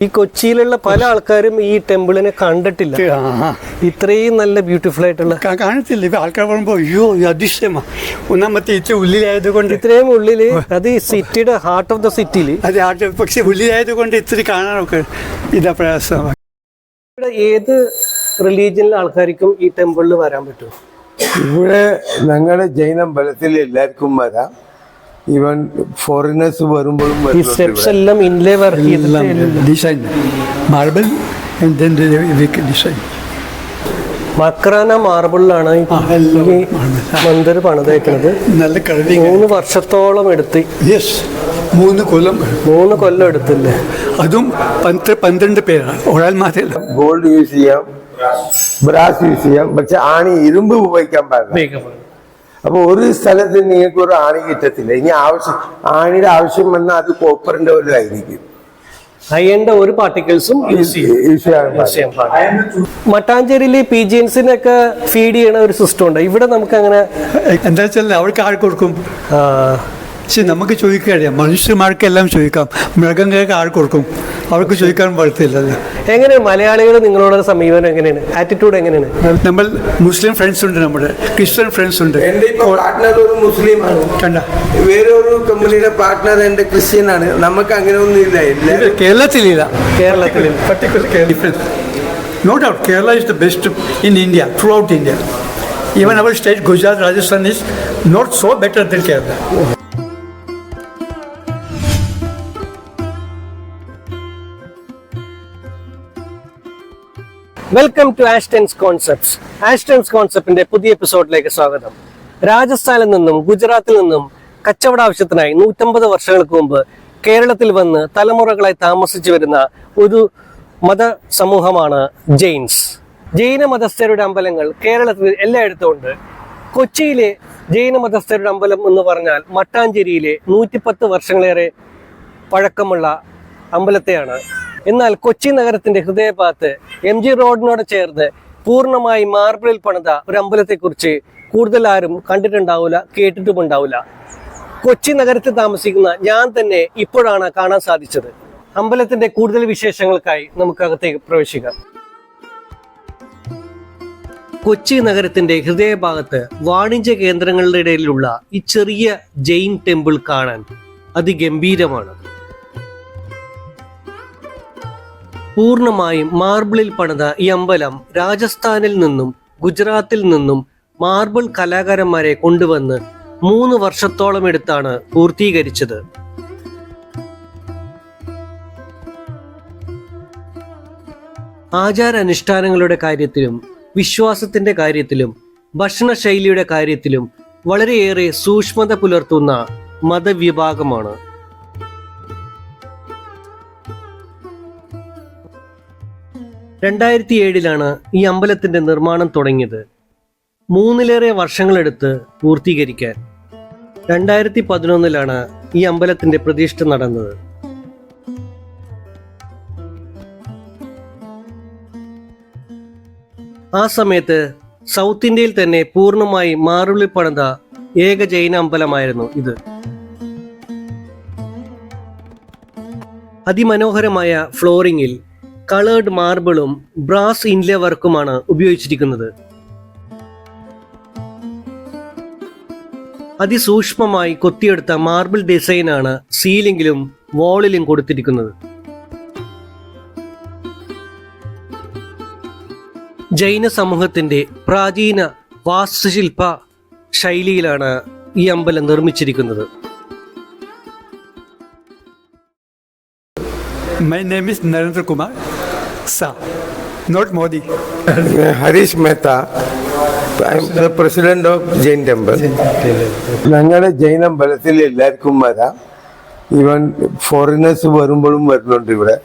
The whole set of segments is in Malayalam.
ഈ കൊച്ചിയിലുള്ള പല ആൾക്കാരും ഈ ടെമ്പിളിനെ കണ്ടിട്ടില്ല. ആ, ഇത്രയും നല്ല ബ്യൂട്ടിഫുൾ ആയിട്ടുള്ള കാണത്തില്ല ഇപ്പൊ ആൾക്കാർ പറയുമ്പോ അയ്യോ ഇത് അതിശയമാ. ഒന്നാമത്തെ ഇച്ച ഉള്ളിലായതുകൊണ്ട് ഇത്രയും ഉള്ളിൽ അത് ഈ സിറ്റിയുടെ ഹാർട്ട് ഓഫ് ദ സിറ്റിയിൽ പക്ഷെ ഉള്ളിലായത് ഉള്ളിലായതുകൊണ്ട് ഇത്തിരി കാണാനൊക്കെ ഇതാ പ്രയാസമാണ്. ഇവിടെ ഏത് റിലീജിയനിലെ ആൾക്കാർക്കും ഈ ടെമ്പിളിൽ വരാൻ പറ്റും? ഇവിടെ ഞങ്ങളുടെ ജൈനമ്പലത്തിൽ എല്ലാവർക്കും വരാം. ഈവൻ ഫോറിനേഴ്സ് വരുമ്പോഴും ഈ സ്റ്റെപ്സ് എല്ലാം ഇൻലേ വർക്ക് ചെയ്തിട്ട് design marble and then design Makrana മാർബിളിലാണ് ഈ മന്ദിർ പണിതേക്കുന്നത്. നല്ല കഴിവ് മൂന്ന് വർഷത്തോളം എടുത്ത്. യെസ് മൂന്ന് കൊല്ലം മൂന്ന് കൊല്ലം എടുത്തില്ലേ? അതും പന്ത് പന്ത്രണ്ട് പേരാണ് ഒരാൾ മാത്രമല്ല ഗോൾഡ് യൂസ് ചെയ്യാം ബ്രാസ് യൂസ് ചെയ്യാം പക്ഷെ ആണി ഇരുമ്പ് ഉപയോഗിക്കാൻ പാടില്ല. അപ്പൊ ഒരു സ്ഥലത്ത് നിങ്ങൾക്ക് ഒരു ആണി കിട്ടത്തില്ല. ഇനി ആവശ്യം ആണിയുടെ ആവശ്യം വന്നാൽ അത് കോപ്പറിന്റെ ഒരു ആയിരിക്കും. അയ്യന്റെ ഒരു പാർട്ടിക്കിൾസും യൂസ് ചെയ്യാൻ പാടില്ല. ചെയ്യാൻ പി ജി എൻസിനൊക്കെ ഫീഡ് ചെയ്യണ ഒരു സിസ്റ്റം ഉണ്ട്? ഇവിടെ നമുക്ക് അങ്ങനെ എന്താ വെച്ചാൽ അവർക്ക് ആൾ കൊടുക്കും? പക്ഷെ നമുക്ക് ചോദിക്കാൻ മനുഷ്യന്മാർക്കെല്ലാം ചോദിക്കാം. മൃഗങ്ങൾക്ക് ആൾ കൊടുക്കും? അവർക്ക് ചോദിക്കാൻ പാടത്തില്ല എങ്ങനെ മലയാളികൾ നിങ്ങളോട് സമീപനം എങ്ങനെയാണ്? ആറ്റിറ്റ്യൂഡ് എങ്ങനെയാണ്? നമ്മൾ മുസ്ലിം ഫ്രണ്ട്സ് ഉണ്ട് നമ്മുടെ. ക്രിസ്ത്യൻ ഫ്രണ്ട്സ് ഉണ്ട്. എന്റെ ഇപ്പൊ പാർട്ട്ണർ ഒരു മുസ്ലിമാണ്. കണ്ട. വേറൊരു കമ്പനിയുടെ പാർട്ട്ണർ എന്റെ ക്രിസ്ത്യൻ ആണ് നമുക്ക് അങ്ങനെ ഒന്നുമില്ല ഇല്ല. കേരളത്തിലില്ല. കേരളത്തിൽ particular difference No doubt, Kerala is the best in India, throughout India. Even our state, Gujarat, Rajasthan is not so better than Kerala. Welcome to Aston's concepts Aston's കോൺസെപ്റ്റിന്റെ പുതിയ എപ്പിസോഡിലേക്ക് സ്വാഗതം. രാജസ്ഥാനിൽ നിന്നും ഗുജറാത്തിൽ നിന്നും കച്ചവട ആവശ്യത്തിനായി നൂറ്റമ്പത് വർഷങ്ങൾക്ക് മുമ്പ് കേരളത്തിൽ വന്ന് തലമുറകളായി താമസിച്ചു വരുന്ന ഒരു മത സമൂഹമാണ് ജെയിൻസ്. ജൈന മതസ്ഥരുടെ അമ്പലങ്ങൾ കേരളത്തിൽ എല്ലായിടത്തും ഉണ്ട്. കൊച്ചിയിലെ ജൈന മതസ്ഥരുടെ അമ്പലം എന്ന് പറഞ്ഞാൽ മട്ടാഞ്ചേരിയിലെ നൂറ്റിപ്പത്ത് വർഷങ്ങളേറെ പഴക്കമുള്ള അമ്പലത്തെയാണ് എന്നാൽ കൊച്ചി നഗരത്തിന്റെ ഹൃദയഭാഗത്ത് എം ജി റോഡിനോട് ചേർന്ന് പൂർണമായി മാർബിളിൽ പണിത ഒരു അമ്പലത്തെക്കുറിച്ച് കൂടുതൽ ആരും കണ്ടിട്ടുണ്ടാവില്ല കേട്ടിട്ടുമുണ്ടാവില്ല കൊച്ചി നഗരത്തിൽ താമസിക്കുന്ന ഞാൻ തന്നെ ഇപ്പോഴാണ് കാണാൻ സാധിച്ചത്. അമ്പലത്തിന്റെ കൂടുതൽ വിശേഷങ്ങൾക്കായി നമുക്ക് അകത്തേക്ക് പ്രവേശിക്കാം. കൊച്ചി നഗരത്തിന്റെ ഹൃദയഭാഗത്ത് വാണിജ്യ കേന്ദ്രങ്ങളുടെ ഇടയിലുള്ള ഈ ചെറിയ ജെയിൻ ടെമ്പിൾ കാണാൻ അതിഗംഭീരമാണ്. പൂർണമായും മാർബിളിൽ പണിത ഈ അമ്പലം രാജസ്ഥാനിൽ നിന്നും ഗുജറാത്തിൽ നിന്നും മാർബിൾ കലാകാരന്മാരെ കൊണ്ടുവന്ന് മൂന്ന് വർഷത്തോളം എടുത്താണ് പൂർത്തീകരിച്ചത്. ആചാരാനുഷ്ഠാനങ്ങളുടെ കാര്യത്തിലും വിശ്വാസത്തിന്റെ കാര്യത്തിലും ഭക്ഷണശൈലിയുടെ കാര്യത്തിലും വളരെയേറെ സൂക്ഷ്മത പുലർത്തുന്ന മതവിഭാഗമാണ്. രണ്ടായിരത്തി ഏഴിലാണ് ഈ അമ്പലത്തിന്റെ നിർമ്മാണം തുടങ്ങിയത്. മൂന്നിലേറെ വർഷങ്ങളെടുത്ത് പൂർത്തീകരിക്കാൻ. രണ്ടായിരത്തി പതിനൊന്നിലാണ് ഈ അമ്പലത്തിന്റെ പ്രതിഷ്ഠ നടന്നത്. ആ സമയത്ത് സൗത്ത് ഇന്ത്യയിൽ തന്നെ പൂർണമായി മാറുള്ളി പണിത ഏക ജൈന അമ്പലമായിരുന്നു ഇത്. അതിമനോഹരമായ ഫ്ലോറിങ്ങിൽ കളേർഡ് മാർബിളും ബ്രാസ് ഇൻലെ വർക്കുമാണ് ഉപയോഗിച്ചിരിക്കുന്നത്. അതിസൂക്ഷ്മമായി കൊത്തിയെടുത്ത മാർബിൾ ഡിസൈനാണ് സീലിംഗിലും വാളിലും കൊടുത്തിരിക്കുന്നത്. ജൈന സമൂഹത്തിന്റെ പ്രാചീന വാസ്തുശില്പ ശൈലിയിലാണ് ഈ അമ്പലം നിർമ്മിച്ചിരിക്കുന്നത്. My name is Narendra Kumar. Sa, not Modi Harish Mehta I am the president of Jain temple ഞങ്ങളുടെ ജൈന അമ്പലത്തിൽ എല്ലാവർക്കും വരാം. ഈവൻ ഫോറിനേഴ്സ് വരുമ്പോഴും വരുന്നുണ്ട് ഇവിടെ.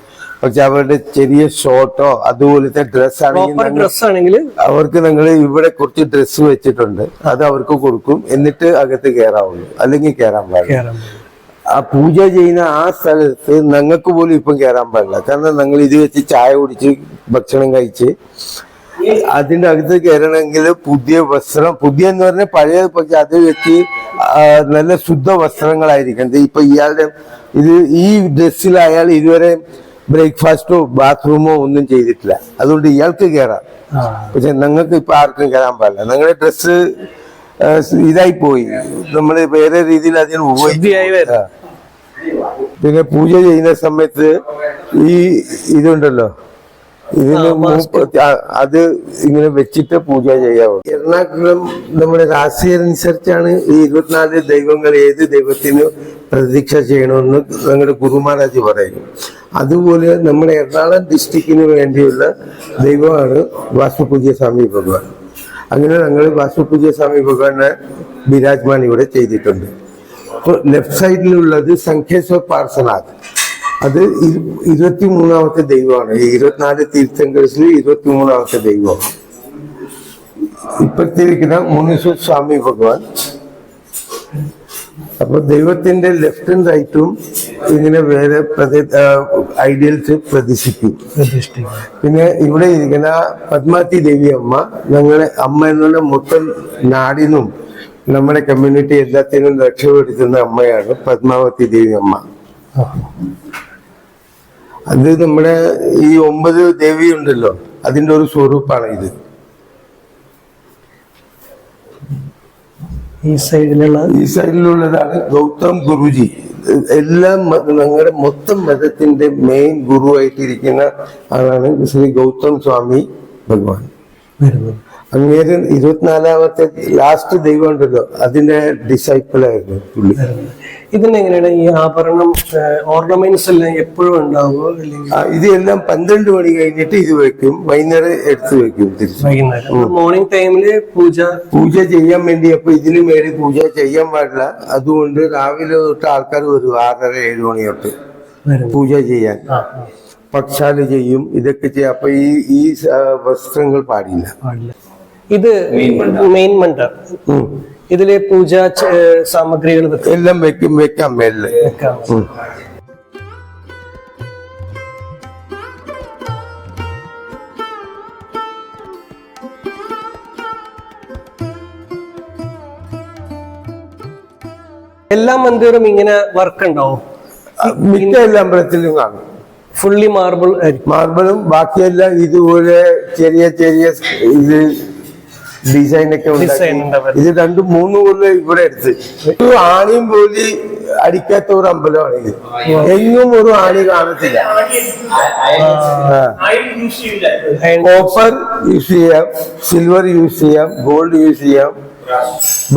പക്ഷെ അവരുടെ ചെറിയ ഷോർട്ടോ അതുപോലത്തെ ഡ്രസ് പ്രോപ്പർ ആണെങ്കിൽ ഡ്രസ് ആണെങ്കിൽ അവർക്ക് ഞങ്ങൾ ഇവിടെ കുറച്ച് ഡ്രസ്സ് വെച്ചിട്ടുണ്ട്. അത് അവർക്ക് കൊടുക്കും. എന്നിട്ട് അകത്ത് കയറാവുള്ളൂ അല്ലെങ്കിൽ കയറാൻ പാടില്ല. ആ പൂജ ചെയ്യുന്ന ആ സ്ഥലത്ത് ഞങ്ങൾക്ക് പോലും ഇപ്പം കയറാൻ പാടില്ല. കാരണം ഞങ്ങൾ ഇത് വെച്ച് ചായ കുടിച്ച് ഭക്ഷണം കഴിച്ച് അതിന്റെ അകത്ത് കയറണമെങ്കിൽ പുതിയ വസ്ത്രം പുതിയ എന്ന് പറഞ്ഞാൽ പഴയ പക്ഷെ അത് വെച്ച് നല്ല ശുദ്ധ വസ്ത്രങ്ങളായിരിക്കണം ഇപ്പൊ ഇയാളുടെ ഇത് ഈ ഡ്രസ്സിൽ അയാൾ ഇതുവരെ ബ്രേക്ക്ഫാസ്റ്റോ ബാത്റൂമോ ഒന്നും ചെയ്തിട്ടില്ല. അതുകൊണ്ട് ഇയാൾക്ക് കയറാം പക്ഷെ ഞങ്ങൾക്ക് ഇപ്പൊ ആർക്കും കയറാൻ പാടില്ല. ഞങ്ങളുടെ ഡ്രസ്സ് ഇതായി പോയി നമ്മൾ വേറെ രീതിയിൽ അതിന് ഉപയോഗിക്കായി ഉപയോഗിക്കും പിന്നെ പൂജ ചെയ്യുന്ന സമയത്ത് ഈ ഇതുണ്ടല്ലോ. ഇതിന് അത് ഇങ്ങനെ വെച്ചിട്ട് പൂജ ചെയ്യാവൂ. എറണാകുളം നമ്മുടെ രാശിയനുസരിച്ചാണ് ഈ ഇരുപത്തിനാല് ദൈവങ്ങൾ ഏത് ദൈവത്തിന് പ്രതീക്ഷ ചെയ്യണമെന്ന് ഞങ്ങളുടെ ഗുരുമഹാരാജ് പറയുന്നു അതുപോലെ നമ്മുടെ എറണാകുളം ഡിസ്ട്രിക്റ്റിന് വേണ്ടിയുള്ള ദൈവമാണ് വാസ്തുപൂജ്യ സ്വാമി ഭഗവാൻ. അങ്ങനെ ഞങ്ങൾ വാസ്തുപൂജ്യ സ്വാമി ഭഗവാനെ ബിരാജ്മാൻ ഇവിടെ ചെയ്തിട്ടുണ്ട്. ലെഫ്റ്റ് സൈഡിലുള്ളത് സംഖേശ്വർ പാർസനാഥ് അത് ഇരു- ഇരുപത്തി മൂന്നാമത്തെ ദൈവമാണ് ഇരുപത്തിനാല് തീർത്ഥങ്കരസിൽ ഇരുപത്തി മൂന്നാമത്തെ ദൈവമാണ് ഇപ്പത്തിരിക്കുന്ന മുനീശ്വർ സ്വാമി ഭഗവാൻ അപ്പൊ ദൈവത്തിന്റെ ലെഫ്റ്റും റൈറ്റും ഇങ്ങനെ വേറെ ഐഡിയൽസ് പ്രതിഷ്ഠിക്കും പിന്നെ ഇവിടെ ഇരിക്കുന്ന പത്മാത്തി ദേവി അമ്മ ഞങ്ങളെ അമ്മ എന്നുള്ള മൊത്തം നാടിനും നമ്മുടെ കമ്മ്യൂണിറ്റി എല്ലാത്തിനും രക്ഷപ്പെടുത്തുന്ന അമ്മയാണ് പത്മാവതി ദേവി അമ്മ. അത് നമ്മുടെ ഈ ഒമ്പത് ദേവി ഉണ്ടല്ലോ അതിന്റെ ഒരു സ്വരൂപ്പാണ് ഇത്. ഈ സൈഡിലുള്ള ഈ സൈഡിലുള്ളതാണ് ഗൗതം ഗുരുജി. എല്ലാ ഞങ്ങളുടെ മൊത്തം മതത്തിന്റെ മെയിൻ ഗുരു ആയിട്ടിരിക്കുന്ന ആളാണ് ശ്രീ ഗൗതം സ്വാമി ഭഗവാൻ. വരുന്നത്. അങ്ങേര് ഇരുപത്തിനാലാമത്തെ ലാസ്റ്റ് ദൈവം ഉണ്ടല്ലോ അതിന്റെ ഡിസൈപ്പിൾ ആയിരുന്നു പുള്ളി. ഇതിനെങ്ങനെയാണ് ഈ ആഭരണം ഓർണമെന്റ്സ് എല്ലാം എപ്പോഴും ഉണ്ടാവുമോ അല്ലെങ്കിൽ ഇത് എല്ലാം പന്ത്രണ്ട് മണി കഴിഞ്ഞിട്ട് ഇത് വെക്കും. വൈകുന്നേരം എടുത്തു വെക്കും തിരിച്ചു. വൈകുന്നേരം. മോർണിംഗ് ടൈമിൽ പൂജ. പൂജ ചെയ്യാൻ വേണ്ടി അപ്പൊ ഇതിന് മേലെ പൂജ ചെയ്യാൻ പാടില്ല. അതുകൊണ്ട് രാവിലെ തൊട്ട് ആൾക്കാർ വരും ആറര ഏഴ് മണി തൊട്ട് പൂജ ചെയ്യാൻ. പക്ഷാൽ ചെയ്യും ഇതൊക്കെ ചെയ്യും. അപ്പൊ ഈ ഈ വസ്ത്രങ്ങൾ പാടില്ല. പാടില്ല. ഇത് മെയിൻ മണ്ടർ ഉം. ഇതിൽ പൂജ സാമഗ്രികൾ എല്ലാം വെക്കും വെക്കാം മേലെ വെക്കാം. എല്ലാ മന്ദിറും ഇങ്ങനെ വർക്ക് ഉണ്ടാവും മിക്ക എല്ലാ അമ്പലത്തിലും കാണും. ഫുള്ളി മാർബിൾ മാർബിളും ബാക്കിയെല്ലാം ഇതുപോലെ ചെറിയ ചെറിയ ഇത് ഡിസൈൻ ഒക്കെ. ഇത് രണ്ടും മൂന്ന് കൊല്ലം ഇവിടെ എടുത്ത്. ഒരു ആണിയും പോലി അടിക്കാത്ത ഒരു അമ്പലമാണ് ഇത്. എങ്ങും ഒരു ആണി കാണത്തില്ല. കോപ്പർ യൂസ് ചെയ്യാം സിൽവർ യൂസ് ചെയ്യാം ഗോൾഡ് യൂസ് ചെയ്യാം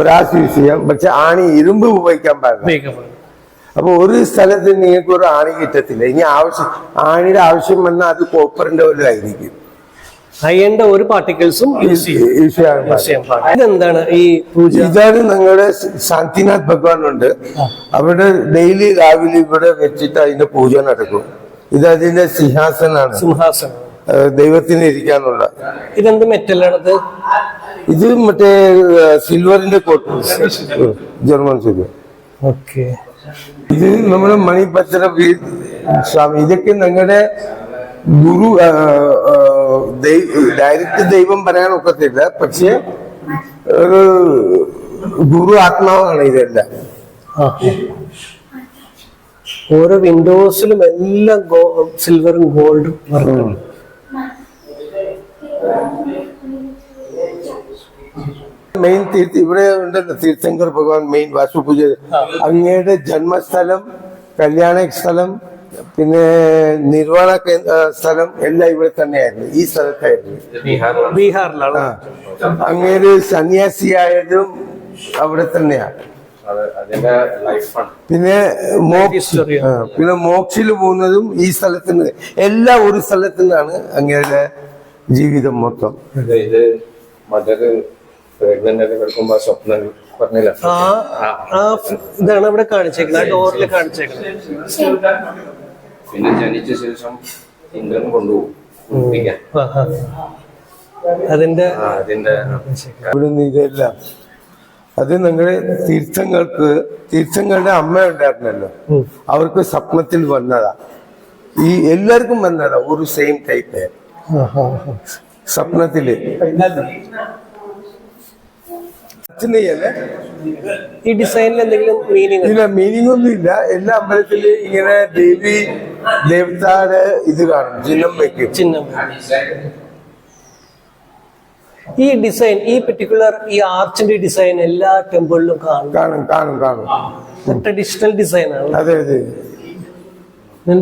ബ്രാസ് യൂസ് ചെയ്യാം. പക്ഷെ ആണി ഇരുമ്പ് ഉപയോഗിക്കാൻ പാടില്ല. അപ്പൊ ഒരു സ്ഥലത്ത് നിങ്ങൾക്ക് ഒരു ആണി കിട്ടത്തില്ല. ഇനി ആവശ്യം ആണിയുടെ ആവശ്യം വന്നാൽ അത് കോപ്പറിന്റെ വല്ലതായിരിക്കും അയണിന്റെ ഒരു പാർട്ടിക്കിൾസും യൂസ് ചെയ്യും. ചെയ്യാൻ പാടില്ല. ഇതെന്താണ് ഈ പൂജ? ഇതാണ് ഞങ്ങളുടെ ശാന്തിനാഥ് ഭഗവാൻ ഉണ്ട് അവിടെ ഡെയിലി രാവിലെ ഇവിടെ വെച്ചിട്ട് അതിന്റെ പൂജ നടക്കും. ഇത് അതിന്റെ സിംഹാസനാണ്. സിംഹാസനം. ദൈവത്തിന് ഇരിക്കാനുള്ള. ഇതെന്ത് മെറ്റലാണത്? ഇത് മറ്റേ സിൽവറിന്റെ കോട്ട്. German silver. ഓക്കെ. ഇത് നമ്മുടെ മണിപത്ര സ്വാമി ഇതൊക്കെ ഞങ്ങളുടെ ഗുരു ഡയറക്റ്റ് ദൈവം പറയാൻ ഒക്കത്തില്ല. പക്ഷെ ഒരു ഗുരു ആത്മാവാണ് ഇതെല്ലാം. ഓരോ വിൻഡോസിലും എല്ലാം സിൽവറും ഗോൾഡും മെയിൻ തീർത്ഥ ഇവിടെ ഉണ്ടല്ലോ തീർത്ഥങ്കർ ഭഗവാൻ മെയിൻ വാസുപൂജ അങ്ങയുടെ ജന്മസ്ഥലം കല്യാണ സ്ഥലം പിന്നെ നിർവാണ സ്ഥലം എല്ലാം ഇവിടെ തന്നെയായിരുന്നു. ഈ സ്ഥലത്തായിരുന്നു. ബീഹാറിലാണ്. അങ്ങേര് സന്യാസിയായതും അവിടെ തന്നെയാണ്. പിന്നെ പിന്നെ മോക്ഷിൽ പോകുന്നതും ഈ സ്ഥലത്ത് നിന്ന് എല്ലാം ഒരു സ്ഥലത്തു നിന്നാണ് അങ്ങയുടെ ജീവിതം മൊത്തം. ഇതാണ് അവിടെ കാണിച്ചേക്കുന്നത്. ആ ഡോറിൽ കാണിച്ചേക്കുന്നത്. പിന്നെ ജനിച്ച ശേഷം ഇന്ദ്രൻ കൊണ്ടുപോകും. കുളിപ്പിക്കാൻ. അതിന്റെ അതിന്റെ ഇവിടെ നിന്ന് ഇതെല്ലാം. അത് നിങ്ങളെ തീർത്ഥങ്ങൾക്ക് തീർത്ഥങ്ങളുടെ അമ്മ ഉണ്ടായിരുന്നല്ലോ. അവർക്ക് സ്വപ്നത്തിൽ വന്നതാ. ഈ എല്ലാവർക്കും വന്നതാ ഒരു സെയിം ടൈപ്പ്. സ്വപ്നത്തിൽ. ഈ ഡിസൈനിൽ എന്തെങ്കിലും മീനിങ് ഇല്ല മീനിങ് ഒന്നും ഇല്ല എല്ലാ അമ്പലത്തിലും ഇങ്ങനെ ദേവി ദേവതാടെ ഇത് കാണും ചിഹ്നം വെക്കും ചിഹ്നം ഈ ഡിസൈൻ ഈ പെർട്ടിക്കുലർ ഈ ആർച്ചിന്റെ ഡിസൈൻ എല്ലാ ടെമ്പിളിലും കാണും കാണും കാണും കാണും ട്രഡീഷണൽ ഡിസൈൻ ആണ് അതെ അതെ ഞാൻ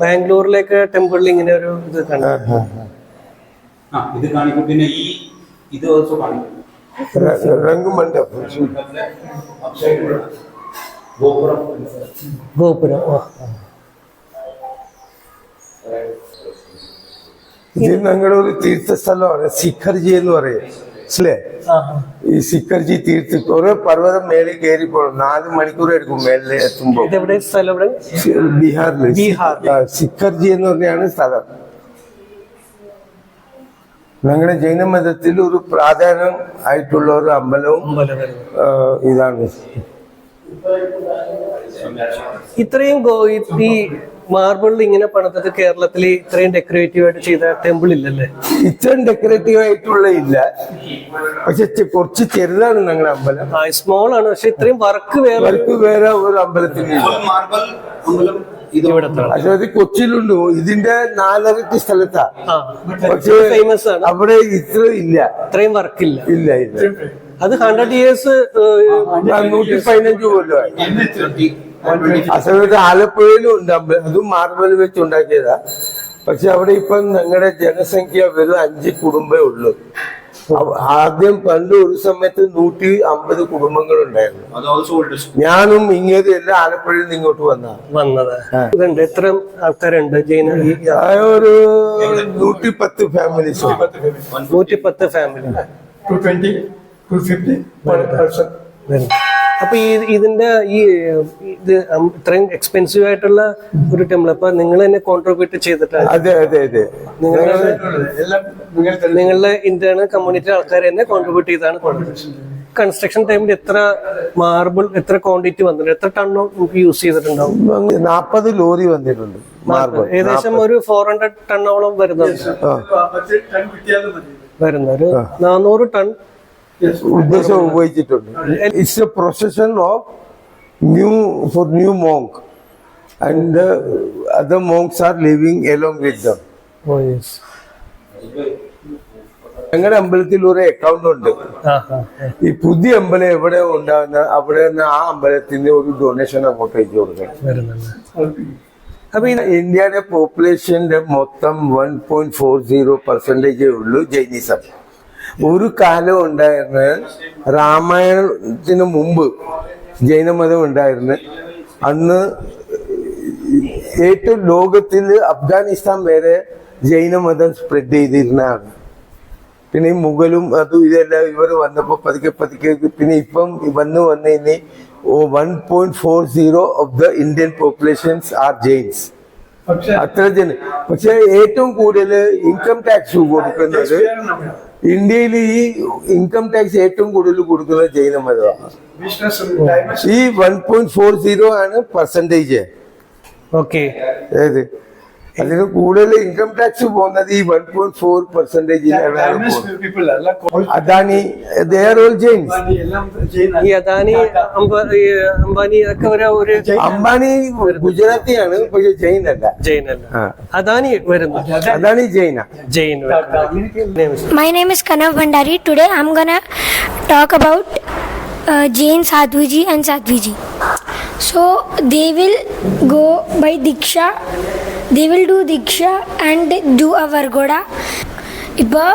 ബാംഗ്ലൂരിലേക്ക് ടെമ്പിളിൽ ഇങ്ങനെ ഒരു ഇത് കാണാം കണ്ടു ഇത് കാണിക്കും പിന്നെ ഈ ഇത് ഓൾസോ കാണിക്കും രംഗമണ്ഡപം രംഗ് ഗോപുരം ഗോപുരം. ഇത് ഞങ്ങളുടെ ഒരു തീർത്ഥസ്ഥലമാണ്. ശിഖർജി എന്ന് പറയും. ആ. ഈ സിക്കർജി തീർത്ഥ കുറെ പർവതം മേളിൽ കയറി പോകണം നാല് മണിക്കൂർ എടുക്കും മേലെ എത്തുമ്പോ ഇതെവിടെ? സ്ഥലം എവിടെ? ബീഹാറിൽ. ബീഹാർ. ശിഖർജി എന്ന് പറഞ്ഞാണ് സ്ഥലം. ഞങ്ങളുടെ ജൈനമതത്തിൽ ഒരു പ്രാധാന്യം ആയിട്ടുള്ള ഒരു അമ്പലവും ഇതാണ്. ഇത്രയും ഈ- മാർബിളിൽ ഇങ്ങനെ പണിതത് കേരളത്തിൽ ഇത്രയും ഡെക്കറേറ്റീവ് ആയിട്ട് ചെയ്ത ടെമ്പിൾ ഇല്ലല്ലേ? ഇത്രയും ഡെക്കറേറ്റീവ് ആയിട്ടുള്ള ഇല്ല. പക്ഷെ കുറച്ച് ചെറുതാണ് ഞങ്ങളുടെ അമ്പലം. ആ സ്മോൾ ആണ്. പക്ഷെ ഇത്രയും വർക്ക് വേറെ വർക്ക് വേറെ ഒരു അമ്പലത്തിന് അതായത് കൊച്ചിയിലുണ്ട് ഇതിന്റെ നാലരട്ടി സ്ഥലത്താ. പക്ഷേ ഫേമസ് ആണ്. അവിടെ ഇത്ര ഇല്ല. ഇത്രയും വർക്കില്ല ഇല്ല ഇല്ല. അത് ഹൺഡ്രഡ് ഇയേഴ്സ് നൂറ്റി പതിനഞ്ച് കൊല്ലമായി. ആ സമയത്ത് ആലപ്പുഴയിലും ഉണ്ട് അതും മാർബൽ വെച്ച് ഉണ്ടാക്കിയതാ പക്ഷെ അവിടെ ഇപ്പം ഞങ്ങളുടെ ജനസംഖ്യ വെറും അഞ്ച് കുടുംബേ ഉള്ളൂ. ആദ്യം പണ്ട് ഒരു സമയത്ത് നൂറ്റി അമ്പത് കുടുംബങ്ങൾ ഉണ്ടായിരുന്നു അത് ഓൾസോ ഞാനും ഇങ്ങനെ എല്ലാം ആലപ്പുഴയിൽ നിന്ന് ഇങ്ങോട്ട് വന്ന വന്നത്. ഇതുണ്ട്. എത്ര ആൾക്കാരുണ്ട്? ജൈന ഒരു നൂറ്റി പത്ത് ഫാമിലീസ്. നൂറ്റി പത്ത് ഫാമിലി. 220, 250 per person. അപ്പൊ ഈ ഇതിന്റെ ഈ ഇത് ഇത്രയും എക്സ്പെൻസീവ് ആയിട്ടുള്ള ഒരു ടെമ്പിൾ അപ്പൊ നിങ്ങൾ തന്നെ കോൺട്രിബ്യൂട്ട് ചെയ്തിട്ടാണ്. അതെ അതെ അതെ. നിങ്ങളുടെ എല്ലാം നിങ്ങൾ നിങ്ങളുടെ ഇന്റേണൽ കമ്മ്യൂണിറ്റി ആൾക്കാർ തന്നെ കോൺട്രിബ്യൂട്ട് ചെയ്താണ് കൺസ്ട്രക്ഷൻ ടൈമിൽ എത്ര മാർബിൾ എത്ര ക്വാണ്ടിറ്റി വന്നിട്ടുണ്ട്? എത്ര ടണ്ണോ നമുക്ക് യൂസ് ചെയ്തിട്ടുണ്ടാവും? നാപ്പത് ലോറി വന്നിട്ടുണ്ട് മാർബിൾ ഏകദേശം ഒരു ഫോർ ഹൺഡ്രഡ് ടണ്ണോളം വരുന്നുണ്ട്. വരുന്ന ഒരു നാനൂറ് ടൺ ഉദ്ദേശം ഉപയോഗിച്ചിട്ടുണ്ട്. It's a procession of new for new monk and other monks are living along with them ഞങ്ങളുടെ അമ്പലത്തിൽ ഒരു അക്കൗണ്ട് ഉണ്ട്. ഈ പുതിയ അമ്പലം എവിടെ ഉണ്ടാകുന്ന അവിടെ നിന്ന് ആ അമ്പലത്തിന്റെ ഒരു ഡൊണേഷൻ അങ്ങോട്ട് അയച്ചു കൊടുക്കണം. അപ്പൊ ഇന്ത്യയുടെ പോപ്പുലേഷന്റെ മൊത്തം വൺ പോയിന്റ് ഫോർ സീറോ പെർസെന്റേജേ ഉള്ളൂ ജൈനിസം. ഒരു കാലം ഉണ്ടായിരുന്നു രാമായണത്തിന് മുമ്പ് ജൈനമതം ഉണ്ടായിരുന്നു. അന്ന് ഏറ്റവും ലോകത്തിൽ അഫ്ഗാനിസ്ഥാൻ വരെ ജൈനമതം സ്പ്രെഡ് ചെയ്തിരുന്നതാണ്. പിന്നെ ഈ മുഗലും അതും ഇതെല്ലാം ഇവർ വന്നപ്പോൾ പതുക്കെ പതുക്കെ പിന്നെ ഇപ്പം വന്ന് വന്ന് ഇനി one point four zero of the Indian populations are Jains അത്ര ജന പക്ഷെ ഏറ്റവും കൂടുതൽ ഇൻകം ടാക്സ് കൊടുക്കുന്നത് ഇന്ത്യയിൽ ഈ ഇൻകം ടാക്സ് ഏറ്റവും കൂടുതൽ കൊടുക്കുന്നത് ജൈന മതമാണ് ഈ വൺ പോയിന്റ് ഫോർ സീറോ ആണ് പെർസെന്റേജ് ഓക്കെ ഏത്? അതിന് കൂടുതൽ ഇൻകം ടാക്സ് പോകുന്നത് ഈ one point four പെർസെന്റേജിലാണ് diamond Adani all Jains Ambani ഈ അദാനി അംബാനി ഒക്കെ ഒരു അംബാനി ഗുജറാത്തിയാണ് പക്ഷെ ജൈൻ അല്ല. ജൈൻ അല്ല. അദാനി വരുന്നു അദാനി ജൈന. Jain my name is Kanav Bhandari today I am talk about Jain Jain and and so So they will go by Diksha. They will do Diksha and do a Vargoda. ഇപ്പോൾ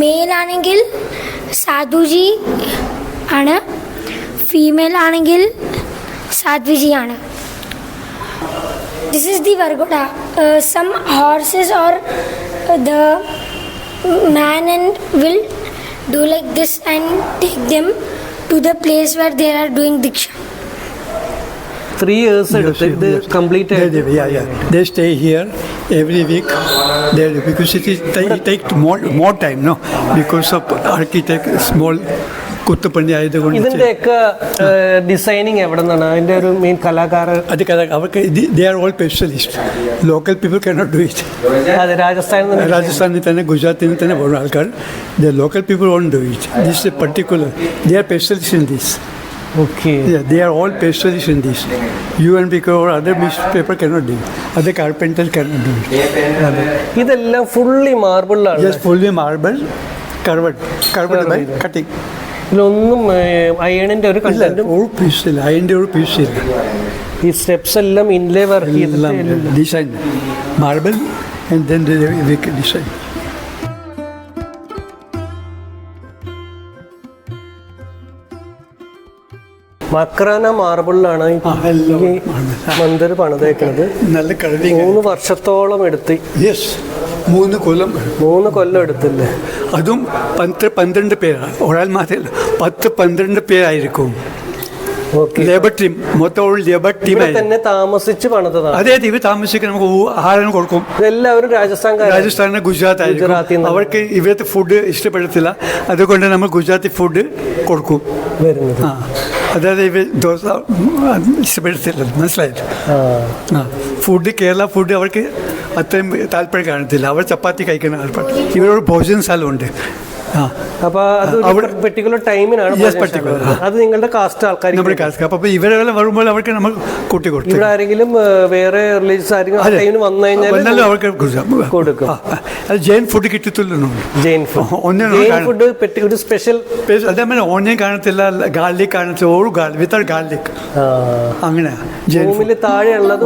മെയിലാണെങ്കിൽ സാധുജി ആണ് ഫീമെയിൽ ആണെങ്കിൽ സാധ്വിജി ആണ് This is the Vargoda. Uh, some horses or uh, the man and will do like this and take them to the place where they are doing diksha. Three years എടുത്ത് ഇത് കംപ്ലീറ്റ് They, ആയിട്ട്. they stay here every week. They, because it is take, it take more more time, no? Because of architect small കുത്തുപണി ആയതുകൊണ്ട് ഇതിന്റെയൊക്കെ ഡിസൈനിങ് എവിടെ നിന്നാണ് അതിന്റെ ഒരു മെയിൻ കലാകാരൻ. അത് കഥ അവർക്ക് they are all specialist local people cannot do it രാജസ്ഥാനിൽ രാജസ്ഥാനിൽ തന്നെ ഗുജറാത്തിൽ നിന്ന് തന്നെ പോകുന്ന ആൾക്കാർ the local people on do it this particular they are specialist in this okay Yeah, they are all specialists in this. You and because or other newspaper cannot do. Other carpenter cannot do it. ഇതെല്ലാം ഫുള്ളി മാർബിളിലാണ് Just fully marble, carved, carved by cutting. ഇതിലൊന്നും അയണിന്റെ ഒരു കണ്ടന്റും ഒരു പീസില്ല അതിന്റെ ഒരു പീസില്ല ഈ സ്റ്റെപ്സ് എല്ലാം ഇൻലേ വർക്ക് എല്ലാം ചെയ്തിട്ട് design marble and then design Makrana മാർബിളിലാണ് ഈ മന്ദിർ പണിതേക്കുന്നത് നല്ല മൂന്ന് വർഷത്തോളം എടുത്ത്. യെസ് മൂന്ന് കൊല്ലം മൂന്ന് കൊല്ലം എടുത്തില്ലേ? അതും പത്ത് പന്ത്രണ്ട് പേരാണ് ഒരാൾ മാത്രമല്ല പത്ത് പന്ത്രണ്ട് പേരായിരിക്കും. ഓക്കെ. ലേബർ ടീം മൊത്തം ലേബർ ടീം ഇവിടെ തന്നെ താമസിച്ച് പണിതതാണ്. അതെ ഇവർ താമസിക്കാൻ നമുക്ക് ആഹാരം കൊടുക്കും. എല്ലാവരും രാജസ്ഥാൻ രാജസ്ഥാനിലെ ഗുജറാത്ത് ആയിരിക്കും. അവർക്ക് ഇവിടുത്തെ ഫുഡ് ഇഷ്ടപ്പെടത്തില്ല. അതുകൊണ്ട് നമ്മൾ ഗുജറാത്തി ഫുഡ് കൊടുക്കും. വരുന്നത്. ആ. അതായത് ഇവ ദോശ ഇഷ്ടപ്പെടുത്തില്ല മനസ്സിലായി ഇഷ്ടപ്പെടത്തില്ല. മനസ്സിലായില്ല? ആ. ഫുഡ് കേരള ഫുഡ് അവർക്ക് അത്രയും താല്പര്യം കാണത്തില്ല. അവർ ചപ്പാത്തി കഴിക്കുന്ന ഇവരോട് ഭോജന ഭോജനശാലമുണ്ട് ആ. അപ്പൊ അത് പെർട്ടിക്കുലർ ടൈമിനാണ് അത് നിങ്ങളുടെ കാസ്റ്റ് ആൾക്കാർ നമ്മുടെ കാസ്റ്റ് അപ്പോൾ ഇവരെല്ലാം വരുമ്പോൾ അവർക്ക് നമ്മൾ കൂട്ടി കൊടുത്തു ഇവിടെ ആരെങ്കിലും വേറെ റിലീജിയസ് ആരെങ്കിലും ആ ടൈമിന് വന്നു വന്നാലും കഴിഞ്ഞാൽ അവർക്ക് കൊടുക്കും. അത് Jain food Jain food Jain food ഒരു സ്പെഷ്യൽ അതേപോലെ ഓണിയൻ കാണത്തില്ല. ഗാർലിക് കാണത്തില്ല. ഒരു ഗാർലിക് വിത്തൗട്ട് അങ്ങനെ താഴെയുള്ളത്.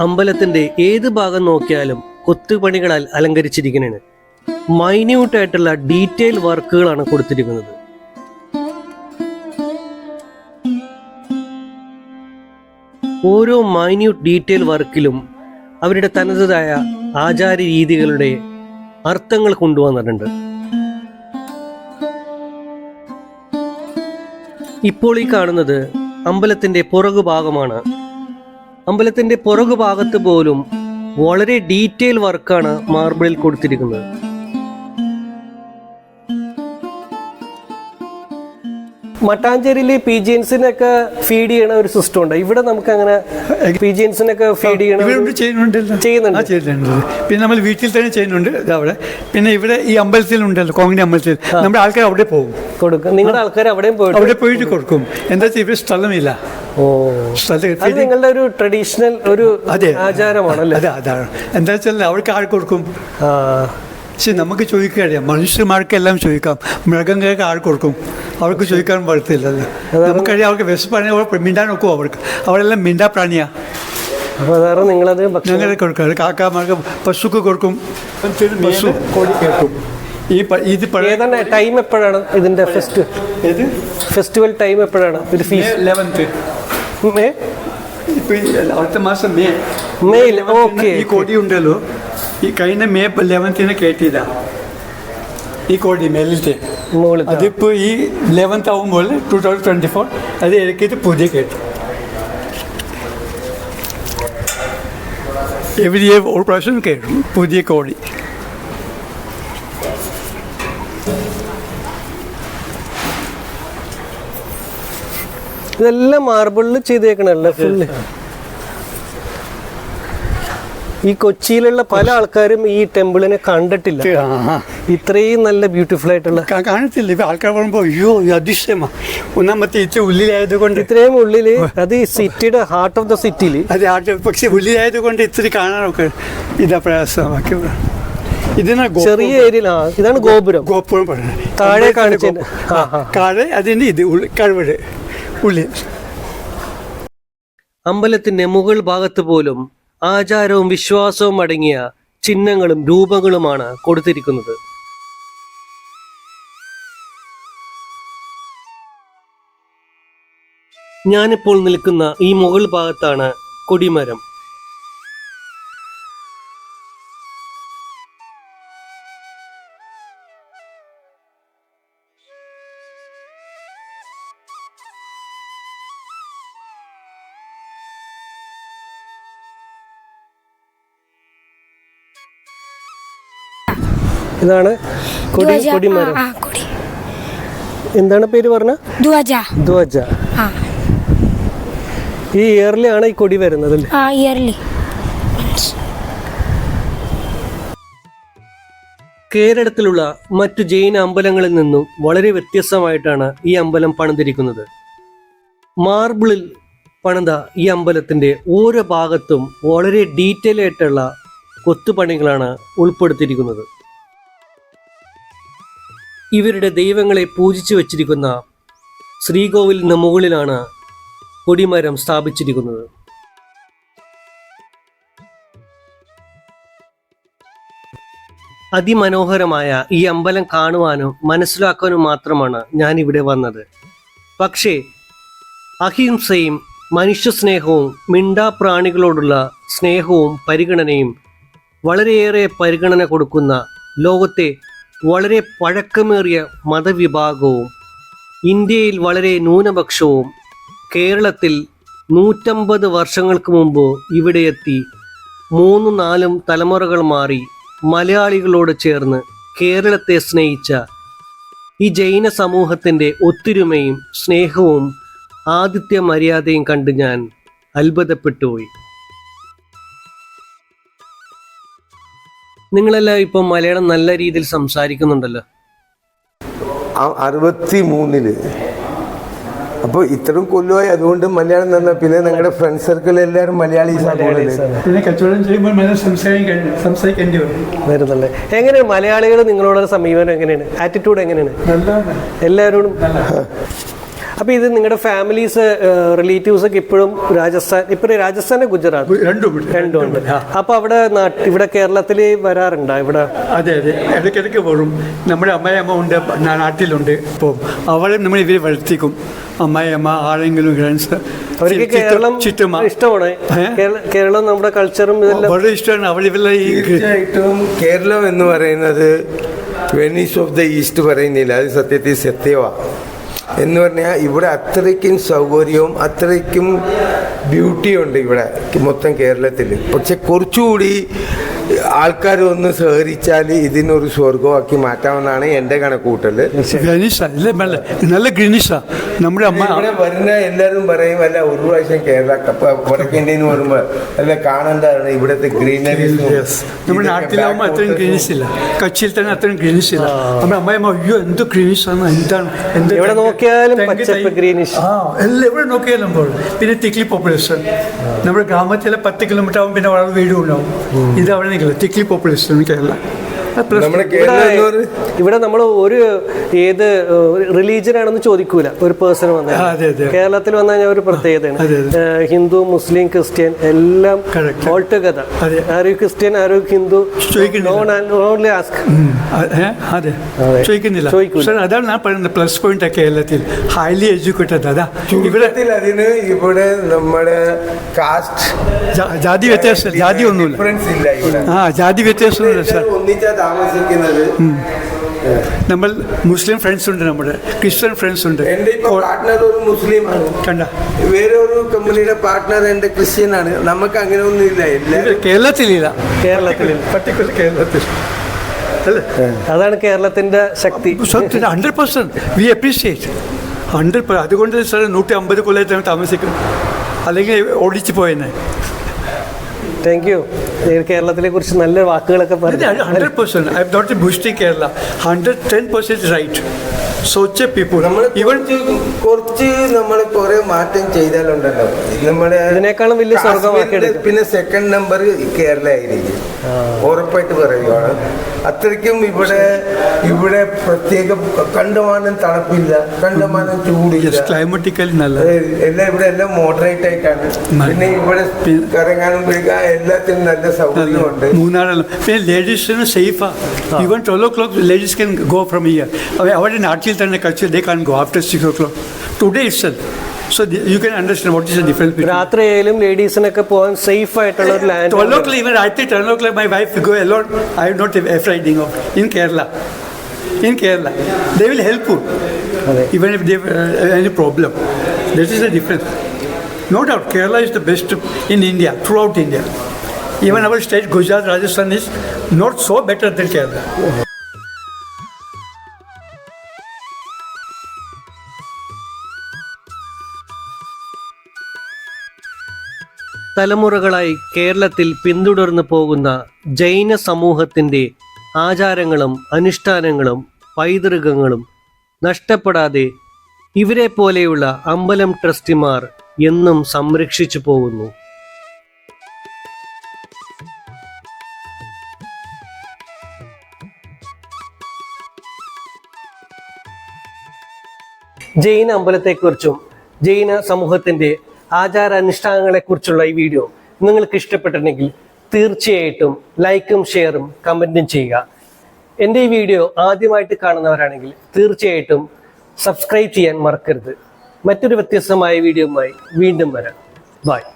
അമ്പലത്തിന്റെ ഏത് ഭാഗം നോക്കിയാലും കൊത്തുപണികളാൽ അലങ്കരിച്ചിരിക്കുന്നതാണ് മൈന്യൂട്ട് ആയിട്ടുള്ള ഡീറ്റെയിൽ വർക്കുകളാണ് കൊടുത്തിരിക്കുന്നത്. ഓരോ മൈന്യൂട്ട് ഡീറ്റെയിൽ വർക്കിലും അവരുടെ തനതായ ആചാര രീതികളുടെ അർത്ഥങ്ങൾ കൊണ്ടുവന്നിട്ടുണ്ട്. ഇപ്പോൾ ഈ കാണുന്നത് അമ്പലത്തിന്റെ പുറകു ഭാഗമാണ് അമ്പലത്തിന്റെ പുറകു ഭാഗത്ത് പോലും വളരെ ഡീറ്റെയിൽ വർക്കാണ് മാർബിളിൽ കൊടുത്തിരിക്കുന്നത്. മട്ടാഞ്ചേരിയിലെ എൻസിനൊക്കെ ഫീഡ് ചെയ്യണ ഒരു സിസ്റ്റം ഉണ്ട്. ഇവിടെ നമുക്ക് അങ്ങനെ പി ചെയ്യണ ഫീഡ് ചെയ്യണം ചെയ്യുന്നുണ്ട്. പിന്നെ നമ്മൾ വീട്ടിൽ തന്നെ ചെയ്യുന്നുണ്ട് അവിടെ. പിന്നെ ഇവിടെ ഈ അമ്പലത്തിലുണ്ടല്ലോ കോങ്ങിനി അമ്പലത്തിൽ. നമ്മുടെ ആൾക്കാർ അവിടെ പോകും. കൊടുക്കും. നിങ്ങളുടെ ആൾക്കാർ അവിടെയും പോയിട്ട് അവിടെ പോയിട്ട് കൊടുക്കും. എന്താ വെച്ചാൽ ഇവിടെ സ്ഥലമില്ല. അത് നിങ്ങളുടെ ഒരു ട്രഡീഷണൽ ഒരു ആചാരമാണല്ലേ? അതെ അതാണ്. എന്താ വെച്ചാൽ അവർക്ക് ആൾ കൊടുക്കും? പക്ഷെ നമുക്ക് ചോദിക്കറിയാം മനുഷ്യന്മാർക്കെല്ലാം ചോദിക്കാം. മൃഗങ്ങൾക്ക് ആൾ കൊടുക്കും? അവർക്ക് ചോദിക്കാൻ പാടത്തില്ല നമുക്ക് അവർക്ക് വിശപ്പാണെങ്കിൽ അവർ മിണ്ടാൻ നോക്കും അവർക്ക്. അവരെല്ലാം മിണ്ടാ പ്രാണിയാ. അപ്പോൾ അതാണ് നിങ്ങളത് ഭക്ഷണം ഞങ്ങൾ കൊടുക്കാറ് കാക്കാമാർക്ക് പശുക്ക് കൊടുക്കും. പശു. കോഴി കേൾക്കും. ഈ ഇത് ഏതാണ് ടൈം എപ്പോഴാണ് ഇതിന്റെ ഫെസ്റ്റ് ഏത്? ഫെസ്റ്റിവൽ ടൈം എപ്പോഴാണ് ഒരു ഫീസ് ലെവൻത്ത് മേ അടുത്ത മാസം മേ മേ ഓക്കെ ഈ കോടി ഉണ്ടല്ലോ. ഈ കഴിഞ്ഞ മേ ലെവൻത്തിന് കേട്ടില്ല. ഈ കോടി മേലിലത്തെ അതിപ്പോൾ ഈ ലെവൻത്ത് ആവുമ്പോൾ ടു തൗസൻഡ് ട്വന്റി ഫോർ അത് ഇറക്കിയിട്ട് പുതിയ കേട്ടു എവരി ഇയർ ഒരു പ്രാവശ്യം കേട്ടു. പുതിയ കോടി. ഇതെല്ലാം മാർബിളിൽ ചെയ്തേക്കണല്ലേ ഫുള്ള് ഈ കൊച്ചിയിലുള്ള പല ആൾക്കാരും ഈ ടെമ്പിളിനെ കണ്ടിട്ടില്ല. ഇത്രയും നല്ല ബ്യൂട്ടിഫുൾ ആയിട്ടുള്ള കാണത്തില്ല ഇപ്പൊ ആൾക്കാർ പറയുമ്പോ അയ്യോ അതിശയമാ. ഒന്നാമത്തെ ഇച്ച ഉള്ളിലായത് കൊണ്ട് ഇത്രയും ഉള്ളിൽ അത് സിറ്റിയുടെ ഹാർട്ട് ഓഫ് ദ സിറ്റിയിൽ പക്ഷെ ഉള്ളിലായത് ഉള്ളിലായതുകൊണ്ട് ഇത്തിരി കാണാനൊക്കെ ഇതാ പ്രയാസമാക്കി. ഇതിനാ. ചെറിയ ഇതാണ് ഗോപുരം. ഗോപുരം പറയുന്നത് താഴെ ആ. താഴെ അതിന്റെ ഇത് കഴിവഴ് ഉള്ളിൽ ഉള്ളി. അമ്പലത്തിന്റെ മുകൾ ഭാഗത്ത് പോലും ആചാരവും വിശ്വാസവും അടങ്ങിയ ചിഹ്നങ്ങളും രൂപങ്ങളുമാണ് കൊടുത്തിരിക്കുന്നത്. ഞാനിപ്പോൾ നിൽക്കുന്ന ഈ മുകൾ ഭാഗത്താണ് കൊടിമരം. ഇതാണ് കൊടി കൊടിമരം. എന്താണ് പേര് പറഞ്ഞ? ധ്വജ. ഇയർലി ആ. ഈ ഈ കൊടി വരുന്നത് ഇയർലി. കേരളത്തിലുള്ള മറ്റു ജൈന അമ്പലങ്ങളിൽ നിന്നും വളരെ വ്യത്യസ്തമായിട്ടാണ് ഈ അമ്പലം പണിതിരിക്കുന്നത്. മാർബിളിൽ പണിത ഈ അമ്പലത്തിന്റെ ഓരോ ഭാഗത്തും വളരെ ഡീറ്റെയിൽ ആയിട്ടുള്ള കൊത്തുപണികളാണ് ഉൾപ്പെടുത്തിയിരിക്കുന്നത്. ഇവരുടെ ദൈവങ്ങളെ പൂജിച്ചു വച്ചിരിക്കുന്ന ശ്രീകോവിലിന് മുകളിലാണ് കൊടിമരം സ്ഥാപിച്ചിരിക്കുന്നത്. അതിമനോഹരമായ ഈ അമ്പലം കാണുവാനും മനസ്സിലാക്കാനും മാത്രമാണ് ഞാൻ ഇവിടെ വന്നത്. പക്ഷേ അഹിംസയും മനുഷ്യസ്നേഹവും മിണ്ടാപ്രാണികളോടുള്ള സ്നേഹവും പരിഗണനയും വളരെയേറെ പരിഗണന കൊടുക്കുന്ന ലോകത്തെ വളരെ പഴക്കമേറിയ മതവിഭാഗവും ഇന്ത്യയിൽ വളരെ ന്യൂനപക്ഷവും കേരളത്തിൽ നൂറ്റമ്പത് വർഷങ്ങൾക്ക് മുമ്പ് ഇവിടെ എത്തി മൂന്ന് നാലും തലമുറകൾ മാറി മലയാളികളോട് ചേർന്ന് കേരളത്തെ സ്നേഹിച്ച ഈ ജൈന സമൂഹത്തിന്റെ ഒത്തൊരുമയും സ്നേഹവും ആതിഥ്യ മര്യാദയും കണ്ട് ഞാൻ അത്ഭുതപ്പെട്ടുപോയി നിങ്ങളെല്ലാം ഇപ്പം മലയാളം നല്ല രീതിയിൽ സംസാരിക്കുന്നുണ്ടല്ലോ. അറുപത്തി മൂന്നിൽ അപ്പൊ ഇത്രയും കൊല്ലമായി അതുകൊണ്ട് മലയാളം നിന്ന. പിന്നെ ഞങ്ങളുടെ ഫ്രണ്ട് സർക്കിൾ എല്ലാവരും മലയാളി പിന്നെ കച്ചവടം ചെയ്യുമ്പോൾ മലയാളം സംസാരിക്കാൻ സംസാരിക്കേണ്ടി വരുന്നല്ലേ എങ്ങനെയാണ് മലയാളികൾ നിങ്ങളോടുള്ള സമീപനം എങ്ങനെയാണ്? ആറ്റിറ്റ്യൂഡ് എങ്ങനെയാണ്? എല്ലാവരോടും അപ്പൊ ഇത് നിങ്ങളുടെ ഫാമിലീസ് റിലേറ്റീവ്സ് ഒക്കെ ഇപ്പോഴും രാജസ്ഥാൻ ഇപ്പോഴും രാജസ്ഥാനെ ഗുജറാത്ത്? രണ്ടും ഉണ്ട്. രണ്ടും അപ്പൊ അവിടെ നാട്ട് ഇവിടെ കേരളത്തിൽ വരാറുണ്ടോ ഇവിടെ? അതെ അതെ. ഇടയ്ക്കിടയ്ക്ക് പോകും. നമ്മുടെ അമ്മയമ്മ ഉണ്ട് നാട്ടിലുണ്ട്. പോകും. അവളെ നമ്മൾ ഇവരെ വളർത്തിക്കും അമ്മയമ്മ ആരെങ്കിലും അവർക്ക് കേരളം ഇഷ്ടമാണ്. കേരളം നമ്മുടെ കൾച്ചറും ഇതെല്ലാം വളരെ ഇഷ്ടമാണ്. അവൾ ഇവരുടെ ഈ തീർച്ചയായിട്ടും കേരളം എന്ന് പറയുന്നത് വെനീസ് ഓഫ് ദ ഈസ്റ്റ് പറയുന്നില്ല. അത് സത്യത്തിൽ സത്യമാണ് എന്ന് പറഞ്ഞാൽ ഇവിടെ അത്രയ്ക്കും സൗകര്യവും അത്രയ്ക്കും ബ്യൂട്ടിയുണ്ട് ഇവിടെ മൊത്തം കേരളത്തിൽ പക്ഷെ കുറച്ചുകൂടി ആൾക്കാർ ഒന്ന് സഹകരിച്ചാൽ ഇതിനൊരു സ്വർഗമാക്കി മാറ്റാമെന്നാണ് എന്റെ കണക്കൂട്ടൽ. ഗണീഷ നല്ല നല്ല ഗ്രീനിഷാ നമ്മുടെ അമ്മ ഇവിടെ വരുന്ന എല്ലാവരും പറയും അല്ല ഒരു പ്രാവശ്യം കേരള വടക്കേന്ത്യന്ന് വരുമ്പോൾ അല്ല കാണേണ്ടതാണ് ഇവിടുത്തെ ഗ്രീനറി നമ്മുടെ നാട്ടിലാവുമ്പോൾ അത്രയും ഗ്രീനിഷ് ഇല്ല. കച്ചിയിൽ തന്നെ അത്രയും ഗ്രീനിഷ് ഇല്ല. നമ്മുടെ അമ്മയമ്മ അയ്യോ എന്ത് എന്താണ്? എന്ത് എവിടെ നോക്കിയാലും. ആ എല്ലാം എവിടെ നോക്കിയാലും പിന്നെ തിക്ലി പോപ്പുലേഷൻ നമ്മുടെ ഗ്രാമത്തിലെ പത്ത് കിലോമീറ്റർ ആകുമ്പോൾ പിന്നെ വളരെ വീടും ഉണ്ടാവും. ഇത് അവിടെ നിൽക്കില്ല തിക്ലി പോപ്പുലേഷൻ കേരള പ്ലസ് നമ്മുടെ ഇവിടെ നമ്മൾ ഒരു ഏത് റിലീജിയൻ ആണെന്ന് ചോദിക്കൂല. ഒരു പേഴ്സൺ വന്നാൽ. അതെ. കേരളത്തിൽ വന്നു കഴിഞ്ഞാൽ ഒരു പ്രത്യേകതയാണ്. ഹിന്ദു മുസ്ലിം ക്രിസ്ത്യൻ എല്ലാം Correct. ഓൾ ടുഗദർ അതെ. ക്രിസ്ത്യൻ ആരോ ഹിന്ദു. ചോദിക്കുന്നില്ല. അതാണ് ഞാൻ പറയുന്നത് പ്ലസ് പോയിന്റ് കേരളത്തിൽ ഹൈലി എഡ്യൂക്കേറ്റഡ് അതാ. ഇവിടെ അതിന് ഇവിടെ നമ്മുടെ കാസ്റ്റ് ജാതി വ്യത്യാസം ജാതി ഒന്നുമില്ല. ഡിഫറൻസ് ഇല്ല ഇവിടെ. ആ ജാതി വ്യത്യാസമൊന്നുമില്ല സാർ. എല്ലാവരും ഒന്നിച്ചാ താമസിക്കുന്നത്. നമ്മൾ മുസ്ലിം ഫ്രണ്ട്സ് ഉണ്ട് നമ്മുടെ. ക്രിസ്ത്യൻ ഫ്രണ്ട്സ് ഉണ്ട്. എന്റെ ഇപ്പൊ പാർട്ട്ണർ ഒരു മുസ്ലിമാണ്. കണ്ട. വേറെ ഒരു കമ്പനിയുടെ പാർട്ട്ണർ എന്റെ ക്രിസ്ത്യൻ ആണ് നമുക്ക് അങ്ങനെ ഒന്നും ഇല്ല. കേരളത്തിലില്ല കേരളത്തിലില്ല. കേരളത്തിൽ പർട്ടിക്കുലർ കേരളത്തിൽ. അല്ലേ? അതാണ് കേരളത്തിന്റെ ശക്തി. Hundred percent we appreciate hundred അതുകൊണ്ട് സാർ നൂറ്റി അമ്പത് കൊല്ലം താമസിക്കും അല്ലെങ്കിൽ ഓടിച്ചു പോയെന്നെ. താങ്ക് യു കേരളത്തിലെ കുറിച്ച് നല്ല വാക്കുകളൊക്കെ പറഞ്ഞു. Hundred percent I not a boosting Kerala hundred ten percent right such people നമ്മൾ ഈവൻ കുറച്ച് നമ്മൾ കുറെ മാറ്റം ചെയ്താലുണ്ടല്ലോ. നമ്മുടെ ഇതിനേക്കാളും വലിയ സ്വർഗമാക്കിയത്. പിന്നെ സെക്കൻഡ് നമ്പർ കേരള ആയിരിക്കും ഉറപ്പായിട്ട് പറയുകയാണ് അത്രയ്ക്കും ഇവിടെ ഇവിടെ പ്രത്യേകം കണ്ടമാനം തണുപ്പില്ല. കണ്ടമാനം ചൂടില്ല. ക്ലൈമറ്റിക്കലി നല്ല. എല്ലാം ഇവിടെ എല്ലാം മോഡറേറ്റ് ആയിട്ടാണ്. പിന്നെ ഇവിടെ കറങ്ങാനും എല്ലാത്തിനും നല്ല സൗകര്യമുണ്ട്. മൂന്നാറെല്ലാം പിന്നെ ലേഡീസിന് സേഫാ even twelve o'clock ladies can go from here അവരുടെ നാട്ടിൽ തന്നെ കഴിച്ച് they can go after six o'clock today it sell so you can understand what is the difference രാത്രിയായാലും ലേഡീസിനൊക്കെ പോകാൻ സേഫ് ആയിട്ടുള്ള ഒരു land 12 o'clock, even I think 10 o'clock, my wife will go alone. I am not afraid of in Kerala. In Kerala, they will help you, even if they have uh, any problem. That is the difference. No doubt, Kerala is the best in India, throughout India. Even our state, Gujarat, Rajasthan, is not so better than Kerala. തലമുറകളായി കേരളത്തിൽ പിന്തുടർന്നു പോകുന്ന ജൈന സമൂഹത്തിന്റെ ആചാരങ്ങളും അനുഷ്ഠാനങ്ങളും പൈതൃകങ്ങളും നഷ്ടപ്പെടാതെ ഇവരെ പോലെയുള്ള അമ്പലം ട്രസ്റ്റിമാർ എന്നും സംരക്ഷിച്ചു പോകുന്നു. ജൈന അമ്പലത്തെക്കുറിച്ചും ജൈന സമൂഹത്തിന്റെ ആചാരാനുഷ്ഠാനങ്ങളെക്കുറിച്ചുള്ള ഈ വീഡിയോ നിങ്ങൾക്ക് ഇഷ്ടപ്പെട്ടിട്ടുണ്ടെങ്കിൽ തീർച്ചയായിട്ടും ലൈക്കും ഷെയറും കമന്റും ചെയ്യുക. എന്റെ ഈ വീഡിയോ ആദ്യമായിട്ട് കാണുന്നവരാണെങ്കിൽ തീർച്ചയായിട്ടും സബ്സ്ക്രൈബ് ചെയ്യാൻ മറക്കരുത്. മറ്റൊരു വ്യത്യസ്തമായ വീഡിയോയുമായി വീണ്ടും വരാം. ബൈ